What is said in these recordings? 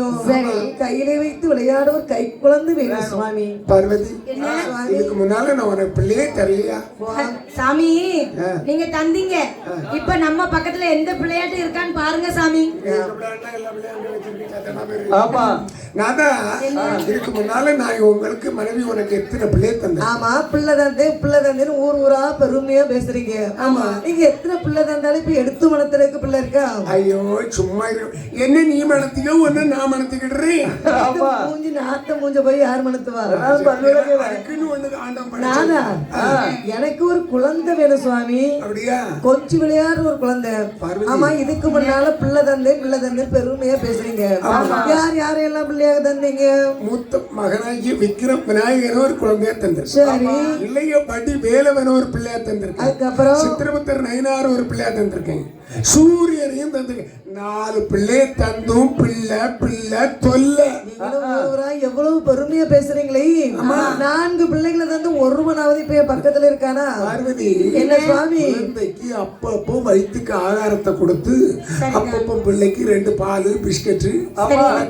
வேண்டும் கையிலே வைத்து விளையாட ஒரு கை குழந்தை வேண்டும் சுவாமி. பார்வதி இதுக்கு முன்னால நான் உனக்கு பிள்ளையே சாமி நீங்க தந்தீங்க. இப்ப நம்ம பக்கத்துல எந்த பிள்ளையாட்டு இருக்கான்னு பாருங்க சாமி. ஆமா. நான் தான் இதுக்கு முன்னால நான் உங்களுக்கு மனைவி உனக்கு எத்தனை பிள்ளையை தந்தேன்? ஆமா பிள்ளை தந்தே பிள்ளை தந்தேன்னு ஊர் ஊரா பெருமையா பேசுறீங்க. ஆமா. நீங்க எத்தனை பிள்ளை தந்தாலும் இப்ப எடுத்து மனத்திற்கு பிள்ளை இருக்கா? ஐயோ சும்மா என்ன நீ மனத்திக்கோ ஒன்னு நான் மனத்துக்கிடுறேன் மூஞ்சி நாத்த மூஞ்ச போய் யார் மனத்துவா நானா? எனக்கு ஒரு குழந்தை வேணும் சுவாமி. அப்படியா? கொஞ்சம் விளையாடுற ஒரு குழந்தை. ஆமா இதுக்கு முன்னால பிள்ளை தந்தேன் பிள்ளை தந்தேன் பெருமையா பேசுறீங்க. யார் யாரையெல்லாம் பிள்ளையாக தந்தீங்க? மூத்த மகனாகி விக்ரம் விநாயகர் ஒரு குழந்தையா தந்திருக்கேன் சரி. இல்லைய படி வேலவன் ஒரு பிள்ளையா தந்திருக்கேன் அதுக்கப்புறம்? சித்திரபுத்தர் நயினார் ஒரு பிள்ளையா தந்திருக்கேன். சூரியனையும் தந்திருக்கேன். நாலு பிள்ளை தந்தும் பிள்ளை பிள்ளை தொல்லை. எவ்வளவு பெருமையா பேசுறீங்களே. நான்கு பிள்ளைகளை தந்து ஒருவனாவது இப்ப பக்கத்துல இருக்கானா? பார்வதி என்ன சுவாமி? குழந்தைக்கு அப்பப்போ வயிற்றுக்கு ஆகாரத்தை கொடுத்து அப்பப்போ பிள்ளைக்கு ரெண்டு பால் பிஸ்கட்டு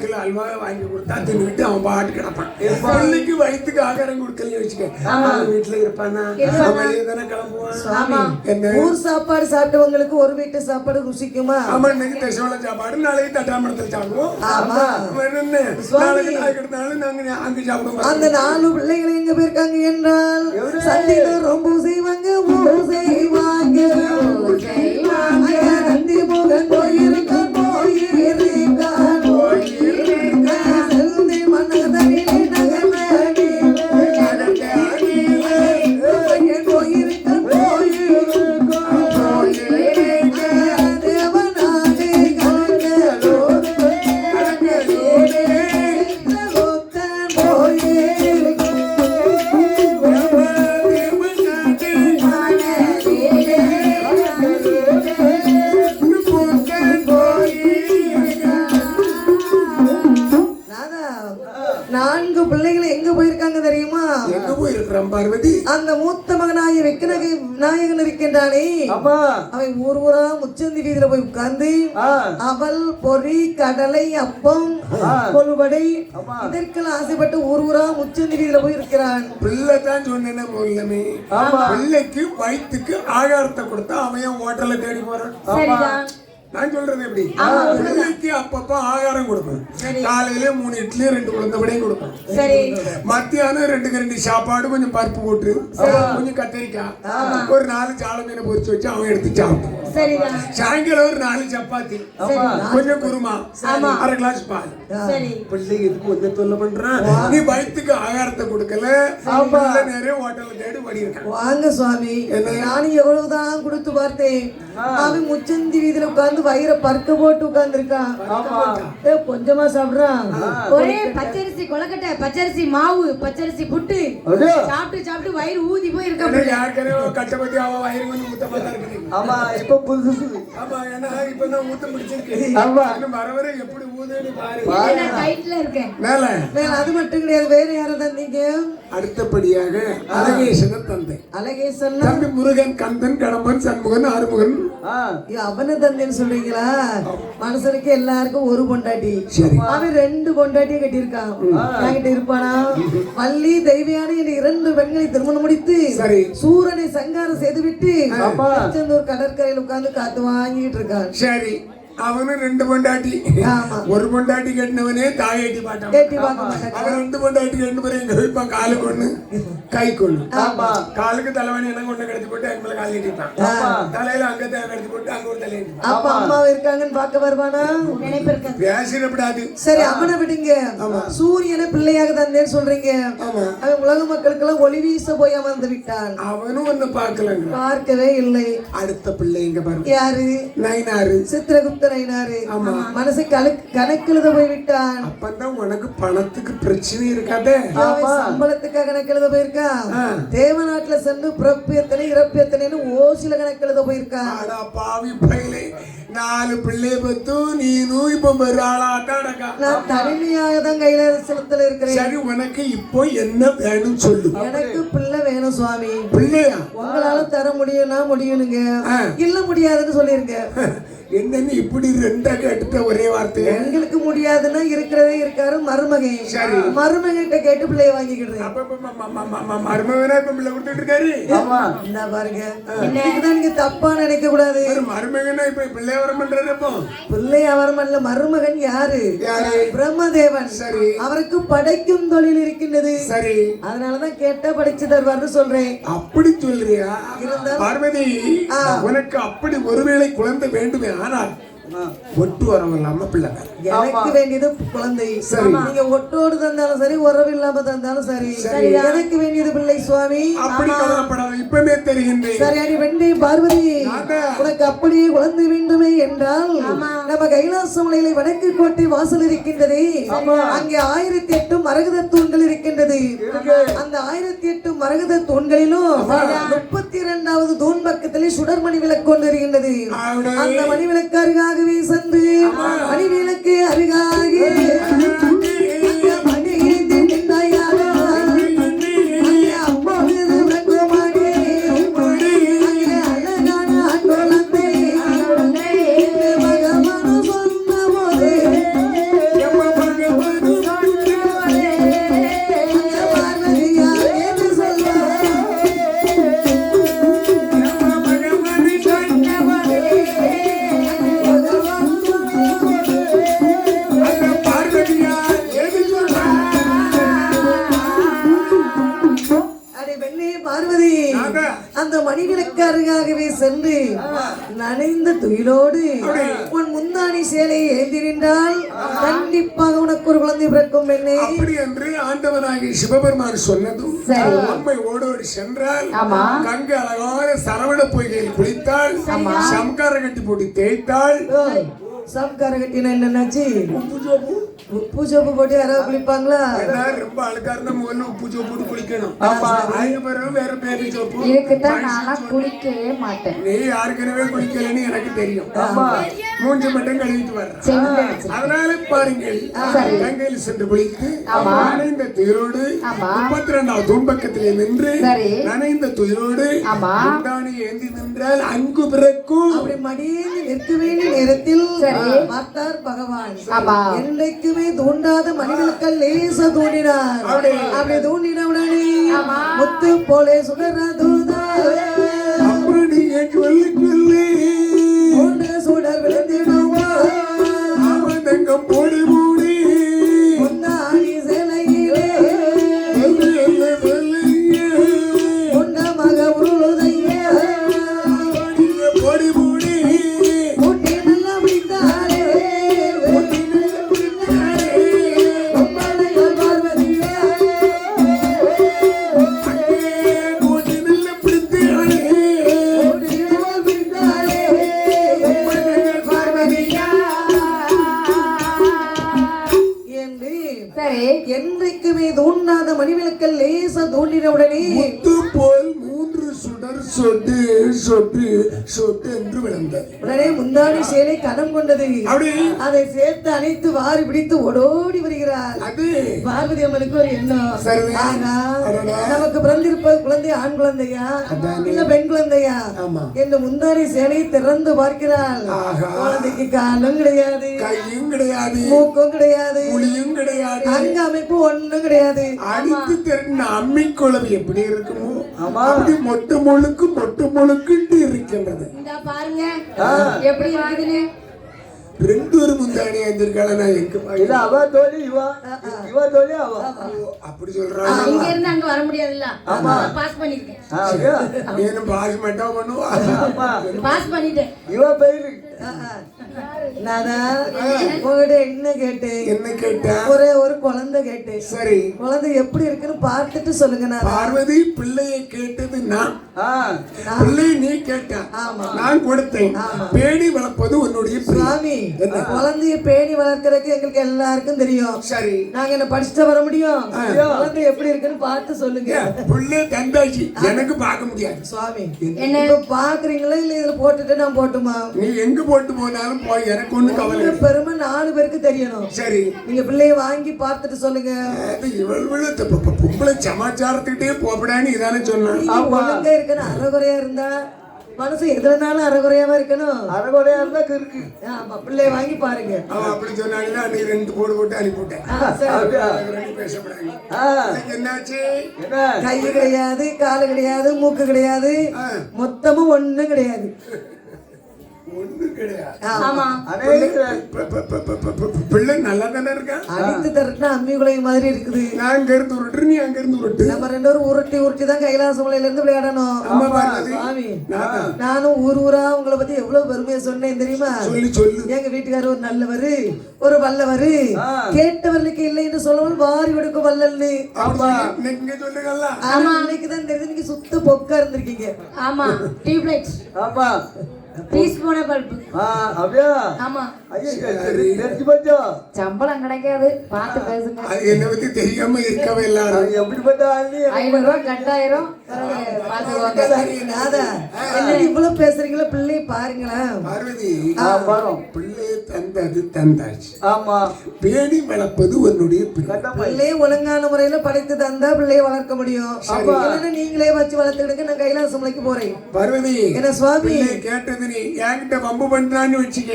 கிலோ அல்வா வாங்கி கொடுத்தா தின்னுட்டு அவன் பாட்டு கிடப்பான். பிள்ளைக்கு வயிற்றுக்கு ஆகாரம் கொடுக்கல வச்சுக்க. அவன் வீட்டுல இருப்பானா? அவன் வெளியே தானே கிளம்புவான்? என்ன? ஊர் சாப்பாடு சாப்பிட்டவங்களுக்கு ஒரு வீட்டு சாப்பாடு ருசிக்குமா? ஆமா இன்னைக்கு தசவள சாப்பாடு நாளைக்கு தட்டாமடத்தில் சாப்பிடுவோம். ஆமா. என்ன? நாளைக்கு நாங்க அங்க சாப்பிடுவோம் அந்த நாலு பிள்ளைகள் எங்க போயிருக்காங்க என்றால் சந்தையில ரொம்ப செய்வாங்க செய்வாங்க பார்வதி. அந்த மூத்த மகனாகிய வெக்கனகை விநாயகன் இருக்கின்றானே. ஆமா. அவன் ஊர் ஊரா முச்சந்தி வீதியில போய் உட்கார்ந்து ஆ. அவல் பொறி கடலை அப்பம் கொழுவடை இதற்கெல்லாம் ஆசைப்பட்டு ஊர் ஊரா முச்சந்தி வீதியில போய் இருக்கிறான். பிள்ளை தான் சொன்னேன் மூலமே பிள்ளைக்கு வயிற்றுக்கு ஆகாரத்தை கொடுத்தா அவன் ஹோட்டல்ல தேடி போறான்? நான் சொல்றது எப்படி? பிள்ளைக்கு அப்பப்ப ஆகாரம் கொடுப்பேன். காலையில மூணு இட்லி ரெண்டு குழந்தைபடியும் கொடுப்பேன். சரி. மத்தியானம் ரெண்டு ரெண்டு சாப்பாடு கொஞ்சம் பருப்பு போட்டு கொஞ்சம் கத்திரிக்காய். ஒரு நாலு சாலை மீனை பொரிச்சு வச்சு அவன் எடுத்து சாப்பிட்டான். சரிதான் சாயங்காலம் ஒரு நாலு சப்பாத்தி கொஞ்சம் குருமா அரை கிளாஸ் பால். சரி. பிள்ளை எதுக்கு வந்து தொல்லை பண்றான் நீ வயிற்றுக்கு ஆகாரத்தை கொடுக்கல. நேரம் ஹோட்டல்ல தேடி இருக்கான் வாங்க சுவாமி. நானும் எவ்வளவுதான் கொடுத்து பார்த்தேன். அவன் முச்சந்தி வீதியில உட்கார்ந்து வயிறை பருக்க போட்டு உட்கார்ந்து இருக்கான் கொஞ்சமா சாப்பிடுறான் ஒரே பச்சரிசி கொலக்கட்டை பச்சரிசி மாவு பச்சரிசி புட்டு? சாப்பிட்டு சாப்பிட்டு வயிறு ஊதி போய் இருக்க அவ வயிறு கொஞ்சம் ஊத்தமா இருக்குது. ஆமா இப்ப புதுசு. ஆமா ஏன்னா இப்ப நான் ஊத்தம் பிடிச்சிருக்கு ஆமா. இன்னும் வர வர எப்படி ஊதுன்னு பாரு. டைட்ல இருக்கேன். மேல. மேல அது மட்டும் கிடையாது வேற யார தந்தீங்க? அடுத்தபடியாக அழகேசன தந்தை அழகேசன்னா? தம்பி முருகன் கந்தன் கடம்பன் சண்முகன் ஆறுமுகன் அவனை தந்தேன்னு சொல்றீங்களா? மனுஷனுக்கு எல்லாருக்கும் ஒரு பொண்டாட்டி. அவன் ரெண்டு பொண்டாட்டியை கட்டியிருக்கான். என்கிட்ட இருப்பானா? வள்ளி தெய்வியான என்ற இரண்டு பெண்களை திருமணம் முடித்து சரி. சூரனை சங்காரம் செய்து விட்டு கடற்கரையில் உட்கார்ந்து காத்து வாங்கிட்டு இருக்கான். சரி. அவனும் ரெண்டு பொண்டாட்டி. ஆமா. ஒரு பொண்டாட்டி கட்டினவனே தாய் எட்டி பாட்டான் அவன் ரெண்டு பொண்டாட்டி ரெண்டு பேரும் எங்க வைப்பான் காலுக்கு ஒண்ணு? ஒண்ணு ஆமா. காலுக்கு தலைவணி எனக்கு ஒண்ணு கடிச்சு போட்டு அங்க மேல கால் நீட்டிப்பான் தலையில அங்க தேவை கடிச்சு போட்டு அங்க ஒரு தலையை நீட்டிப்பான். அப்ப அம்மா இருக்காங்கன்னு பார்க்க வருவானா? நினைப்பு பேசிடப்படாது. சரி அவனை விடுங்க. சூரியனை பிள்ளையாக தந்தேன்னு சொல்றீங்க. அவன் உலக மக்களுக்கு எல்லாம் ஒளி வீச போய் அமர்ந்து விட்டான். அவனும் ஒண்ணு பார்க்கலங்க. பார்க்கவே இல்லை. அடுத்த பிள்ளை இங்க பாருங்க. யாரு? நைனாரு சித்திரகுப்த நயினாரு மனசை கணக்கு கணக்கெழுத போய் விட்டான் அப்பதான் உனக்கு பணத்துக்கு பிரச்சனை இருக்காதே. சம்பளத்துக்காக கணக்கெழுத போயிருக்கான் தேவநாட்டுல சென்று பிறப்பு எத்தனை இறப்பு எத்தனைன்னு ஓசில கணக்கெழுத போயிருக்கான் பாவி பையலே. நாலு பிள்ளை பத்தும் நீனும் இப்ப ஒரு ஆளாத்தான் நடக்கா நான் தனிமையாக தான் கையில செலுத்தல இருக்கிறேன். சரி உனக்கு இப்போ என்ன வேணும் சொல்லு. எனக்கு பிள்ளை வேணும் சுவாமி. பிள்ளையா? உங்களால தர முடியும்னா முடியணுங்க. இல்ல முடியாதுன்னு சொல்லிருங்க. என்னன்னு இப்படி ரெண்டா கேட்டுட்ட ஒரே வார்த்தை. எங்களுக்கு முடியாதுன்னா இருக்கிறதே இருக்காரு மருமகன் சரி. மருமகிட்ட கேட்டு பிள்ளைய வாங்கிக்கிடுறேன் மருமகனா இப்ப பிள்ளை கொடுத்துட்டு இருக்காரு? ஆமா. இந்த பாருங்க. இதுதான் நீங்க தப்பா நினைக்க கூடாது ஒரு மருமகனா இப்ப பிள்ளை வர பண்றாரு இப்போ பிள்ளை அவர் மல்ல மருமகன் யாரு? யாரு? பிரம்மதேவன். சரி. அவருக்கு படைக்கும் தொழில் இருக்கின்றது. சரி. அதனாலதான் கேட்டா படைச்சு தருவார்னு சொல்றேன். அப்படி சொல்றியா? இருந்தாலும் பார்வதி உனக்கு அப்படி ஒருவேளை குழந்தை வேண்டுமே வேணாது ஒட்டு வரவங்க இல்லாம பிள்ளை வேணும். எனக்கு வேண்டியது குழந்தை. சரி. நீங்க ஒட்டோடு தந்தாலும் சரி உறவு இல்லாம தந்தாலும் சரி. எனக்கு வேண்டியது பிள்ளை சுவாமி. அப்படி கவலைப்படாத இப்பவே தெரிகின்றேன். சரி அடி வெண்டி பார்வதி. உனக்கு அப்படியே குழந்தை வேண்டுமே என்றால் நம்ம கைலாச மலையில வடக்கு கோட்டை வாசல் இருக்கின்றது. அங்கே ஆயிரத்தி எட்டு மரகத தூண்கள் இருக்கின்றது. அந்த ஆயிரத்தி எட்டு மரகத தூண்களிலும் முப்பத்தி இரண்டாவது தூண் பக்கத்திலே சுடர்மணி விளக்கு ஒன்று இருக்கின்றது. அந்த மணி விளக்கு சென்று மணி விளக்கு அருகாக. சென்று நனைந்த துயிலோடு உன் முந்தாணி சேலையை ஏந்தி நின்றால் கண்டிப்பாக உனக்கு ஒரு குழந்தை பிறக்கும் பெண்ணே. அப்படி என்று ஆண்டவனாகிய சிவபெருமான் சொன்னதும் அம்மை ஓடோடி சென்றால் கங்கை அழகான சரவண பொய்கையில் குளித்தாள் சம்கார கட்டி போட்டு தேய்த்தாள் சாம்கார கட்டினா என்னன்னாச்சு? உப்பு சோப்பு போட்டு யாராவது குளிப்பாங்களா? ரொம்ப அழுக்கா இருந்தா முதல்ல உப்பு சோப்பு போட்டு குளிக்கணும். வேற பேபி சோப்பு. இதுக்குதான் நான்லாம் குளிக்கவே மாட்டேன். நீ யாருக்கெனவே குளிக்கலன்னு எனக்கு தெரியும். மூஞ்சி மட்டும் கழுவிட்டு வர்றேன். அதனால பாருங்கள். கங்கையில் சென்று குளித்து நனைந்த துயரோடு முப்பத்தி ரெண்டாவது தூண்பக்கத்திலே நின்று. நனைந்த துயரோடு. முந்தானை ஏந்தி நின்றால் அங்கு பிறக்கும். அப்படி மடியேந்து நிற்க வேண்டிய நேரத்தில். பார்த்தார் பகவான். ஆமா. என்றைக்குமே தூண்டாத மனிதர்கள் லேச தூண்டினார். அப்படி. தூண்டின உடனே முத்து போலே சுடரா தூதா. மூன்று சுடர் விழுந்திடுவா சரி என்றைக்குமே தூண்டாத மணிவிளக்கல் லேச தூண்டின உடனே முத்து போல் சொட்டு சொட்டு சொட்டு என்று விழுந்தது. உடனே முந்தாணி சேலை கனம் கொண்டது. அப்படி. அதை சேர்த்து அணைத்து வாரி பிடித்து ஓடோடி வருகிறார். அது. பார்வதி அம்மனுக்கு ஒரு எண்ணம். நமக்கு பிறந்திருப்பது குழந்தை ஆண் குழந்தையா? இல்ல பெண் குழந்தையா? ஆமா. என்று முந்தாணி சேலை திறந்து பார்க்கிறாள். குழந்தைக்கு காலம் கிடையாது. கையும் கிடையாது. மூக்கும் கிடையாது. புளியும் கிடையாது. அங்க அமைப்பு ஒண்ணும் கிடையாது. அடித்து திரட்டின அம்மி குழம்பு எப்படி இருக்குமோ? அப்படி மொட்டு முழுக்கு மொட்டு முழுக்குண்டு இருக்கின்றது. இந்த பாருங்க. எப்படி இருக்குதுன்னு? ரெண்டு ஒரு முந்தானி இருந்திருக்காள நான் எங்க இல்ல பாக்கிறேன்? அவ தோழி இவ. இவ தோழி அவ. ஓ, அப்படி இங்க சொல்றாங்க இருந்து அங்க வர முடியாதுல்ல. பாஸ் பண்ணிருக்கேன்? ஏன்னு பாஸ் மட்டும் பண்ணுவா? ஆமா. பாஸ் பண்ணிட்டேன். இவ பெயரு. நானா உங்ககிட்ட என்ன கேட்டேன்? என்ன கேட்டா? ஒரே ஒரு குழந்தை கேட்டேன். சரி. குழந்தை எப்படி இருக்குன்னு பார்த்துட்டு சொல்லுங்க நான். பார்வதி பிள்ளையை கேட்டது நான். ஆ. பிள்ளையை நீ கேட்ட. நான் கொடுத்தேன். பேணி வளர்ப்பது உன்னுடைய. சுவாமி குழந்தைய பேணி வளர்க்கறதுக்கு எங்களுக்கு எல்லாருக்கும் தெரியும். சரி. நாங்க என்ன படிச்சுட்டு வர முடியும்? குழந்தை எப்படி இருக்குன்னு பார்த்து சொல்லுங்க. பிள்ளை தந்தாச்சு. எனக்கு பார்க்க முடியாது. சுவாமி இப்ப பாக்குறீங்களா இல்ல இதுல போட்டுட்டு நான் போட்டுமா? நீ எங்க போட்டு போனாலும் போய் எனக்கு ஒண்ணு கவலை. பெருமை நாலு பேருக்கு தெரியணும். சரி. நீங்க பிள்ளைய வாங்கி பார்த்துட்டு சொல்லுங்க. பொ- பொம்பளை சமாச்சாரத்துக்கிட்டே போப்படான்னு இதானே சொன்னான். இருக்கணும். அறகுறையா இருந்தா மனசு எதுலனாலும் அறகுறையாம இருக்கணும். அரைகுறையா இருந்தா இருக்கு ஆமா பிள்ளைய வாங்கி பாருங்க. அவன் அப்படி சொன்னாங்கன்னா அன்னைக்கு ரெண்டு போடு போட்டு அனுப்பிவிட்டேன். பேசப்படாங்க என்னாச்சு? என்ன? கை கிடையாது காலு கிடையாது மூக்கு கிடையாது. மொத்தமும் ஒண்ணும் கிடையாது. ஒண்ணு கிடையாது. ஆமா. பிள்ளை நல்லா தானே அடித்து தரட்டுனா அம்மி குலைய மாதிரி இருக்குது. நான் அங்க இருந்து உருட்டு நீ அங்க இருந்து உருட்டு. நம்ம ரெண்டு பேரும் உருட்டி உருட்டி தான் கைலாச மலையில இருந்து விளையாடணும். பார்வதி நான் நானும் ஊர் ஊரா உங்களை பத்தி எவ்வளவு பெருமையா சொன்னேன் தெரியுமா? சொல்லி சொல்லு. எங்க வீட்டுக்காரர் ஒரு நல்லவரு ஒரு வல்லவரு. கேட்டவர்களுக்கு இல்லைன்னு சொல்லவும் வாரி வல்லல்னு. அப்படி இன்னைக்கு இங்க சொல்லுங்கல்ல? ஆமா இன்னைக்கு தான் தெரியுது நீங்க சுத்த பொக்கா இருந்திருக்கீங்க. ஆமா ஆமா. பீஸ் போன பல்பு ஆ அப்படியா ஆமா. ஐயா தெரிஞ்சு போச்சோ? சம்பளம் கிடைக்காது. பார்த்து பேசுங்க. அது என்னை பத்தி தெரியாம இருக்கவே ஐநூறு ரூபாய் கட்டாயிரம் இவ்வளவு பேசுறீங்களா பிள்ளைய பாருங்களேன். பார்வதி பிள்ளையை தந்தது தந்தாச்சு. ஆமா. பேணி வளர்ப்பது உன்னுடைய பிள்ளைய ஒழுங்கான முறையில படைத்து தந்தா பிள்ளைய வளர்க்க முடியும். நீங்களே வச்சு வளர்த்துக்கிட்டு நான் கைலாச மலைக்கு போறேன். பார்வதி என்ன சுவாமி? கேட்டது நீ என்கிட்ட வம்பு பண்றான்னு வச்சுக்க.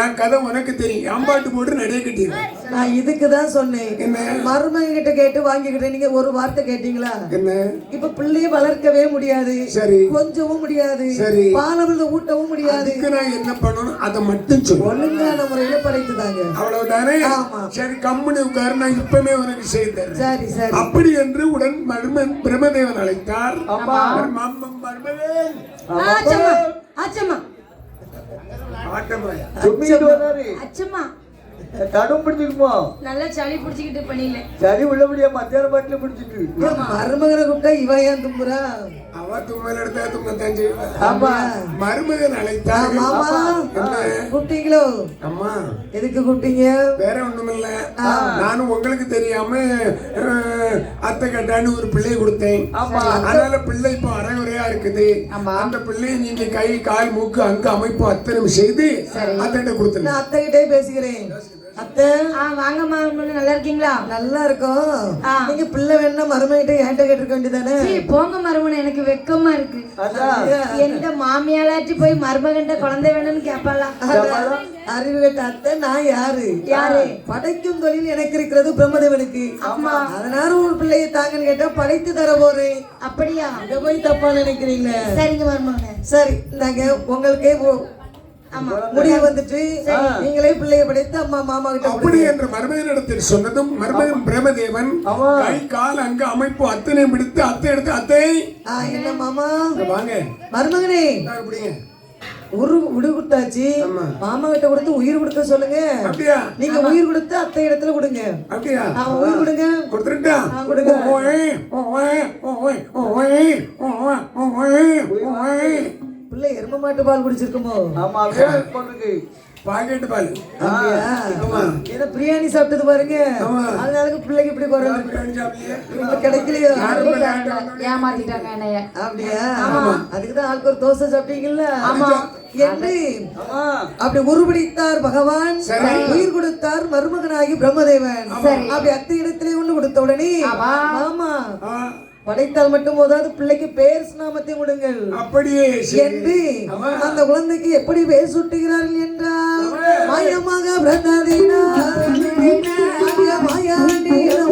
என் கதை உனக்கு தெரியும். அம்பாட்டு போட்டு நடைய கட்டிடுவேன் நான் இதுக்கு தான் சொன்னேன். என்ன? மருமக கிட்ட கேட்டு வாங்கிக்கிட்டேன். நீங்க ஒரு வார்த்தை கேட்டீங்களா? என்ன? இப்ப பிள்ளைய வளர்க்கவே முடியாது. சரி. கொஞ்சவும் முடியாது. சரி. பாலவில ஊட்டவும் முடியாது. நான் என்ன பண்ணணும்? அதை மட்டும் சொல்லு. ஒழுங்கான முறையில படைத்துதாங்க அவ்வளவுதானே? ஆமா. சரி கம்முனு உட்காரு. நான் இப்பவே உனக்கு செய்து தரேன். சரி சரி. அப்படி என்று உடன் மர்மன் பிரம்மதேவன் அழைத்தார். மர்மதேவன் சும்மிட்டு வர்றாரு அச்சம்மா. தடும் பிடிச்சிருப்போ நல்லா சளி பிடிச்சிக்கிட்டு பண்ணியில. சரி உள்ளபடியா மத்தியான பாட்டில பிடிச்சிட்டு. மருமகனை கூப்பிட்டா இவ ஏன் தும்புறா? அவ தும்மல் எடுத்தா தும்மத்தான் செய்வார் ஆமா. மருமகன் அழைத்தார் மாமா என்ன? கூப்பிட்டீங்களோ? அம்மா. எதுக்கு கூப்பிட்டீங்க? வேற ஒண்ணுமில்ல. நானும் உங்களுக்கு தெரியாம அத்தை கட்டான்னு ஒரு பிள்ளை கொடுத்தேன். அதனால பிள்ளை இப்போ அரைகுறையா இருக்குது. அந்த பிள்ளையை நீங்க கை கால் மூக்கு அங்க அமைப்பு அத்தனை செய்து அத்தட்ட கொடுத்துருங்க. நான் அத்தை கிட்டே பேசிக்கிறேன் அத்தை. வாங்கம்மா நல்லா இருக்கீங்களா? நல்லா இருக்கும். நீங்க பிள்ளை வேணா மருமகிட்ட என்கிட்ட கேட்டிருக்க வேண்டியதானே? போங்க மருமனை எனக்கு வெக்கமா இருக்கு. எந்த மாமியாளாச்சு போய் மருமகன்ட்ட குழந்தை வேணும்னு கேட்பாளா அறிவு கேட்ட அத்தை நான் யாரு? யாரு? படைக்கும் தொழில் எனக்கு இருக்கிறது பிரம்மதேவனுக்கு. ஆமா. அதனால ஒரு பிள்ளையை தாங்கன்னு கேட்டா படைத்து தர போறேன் அப்படியா? அங்க போய் தப்பா நினைக்கிறீங்களே? சரிங்க மருமகனே. சரி நாங்க உங்களுக்கே முடிவு வந்துட்டு நீங்களே பிள்ளைய படைத்து அம்மா மாமா கிட்ட அப்படி என்று மருமகனிடத்தில் சொன்னதும் மருமகன் பிரம்மதேவன் கை கால் அங்க அமைப்பு அத்தனை பிடித்து அத்தை எடுத்து அத்தை ஆ, என்ன மாமா வாங்க மருமகனே இந்தாங்க பிடிங்க உரு உடு கொடுத்தாச்சு மாமா கிட்ட கொடுத்து உயிர் கொடுக்க சொல்லுங்க அப்படியா நீங்க உயிர் கொடுத்து அத்தை இடத்துல கொடுங்க அப்படியா ஆ, உயிர் கொடுங்க கொடுத்துட்டா கொடுங்க. ஓய் ஓய் ஓய் ஓய் ஓய் ஓய் ஓய் பிள்ளை எரும மாட்டு பால் குடிச்சிருக்குமோ? ஆமா அப்படியே பொண்ணுக்கு. பாக்கெட் பால். ஏன்னா பிரியாணி சாப்பிட்டது பாருங்க. அதனால பிள்ளைக்கு இப்படி குறைஞ்சு கிடைக்கலையோ? ஏமாத்திட்டாங்க என்னைய. அப்படியா? அதுக்குதான் ஆளுக்கு ஒரு தோசை சாப்பிட்டீங்கல்ல? ஆமா. என்று ஆமா. அப்படி உருபிடித்தார் பகவான். உயிர் கொடுத்தார் மருமகனாகி பிரம்மதேவன். அப்படி அத்தை இடத்திலே ஒண்ணு கொடுத்த உடனே ஆமா. படைத்தால் மட்டும் போதாது பிள்ளைக்கு பேர் நாமத்தை கொடுங்கள் அப்படியே. என்று அந்த குழந்தைக்கு எப்படி பேர் சுட்டுகிறார்கள் என்றால் மாயமாக பிரததினா மாயாண்டி என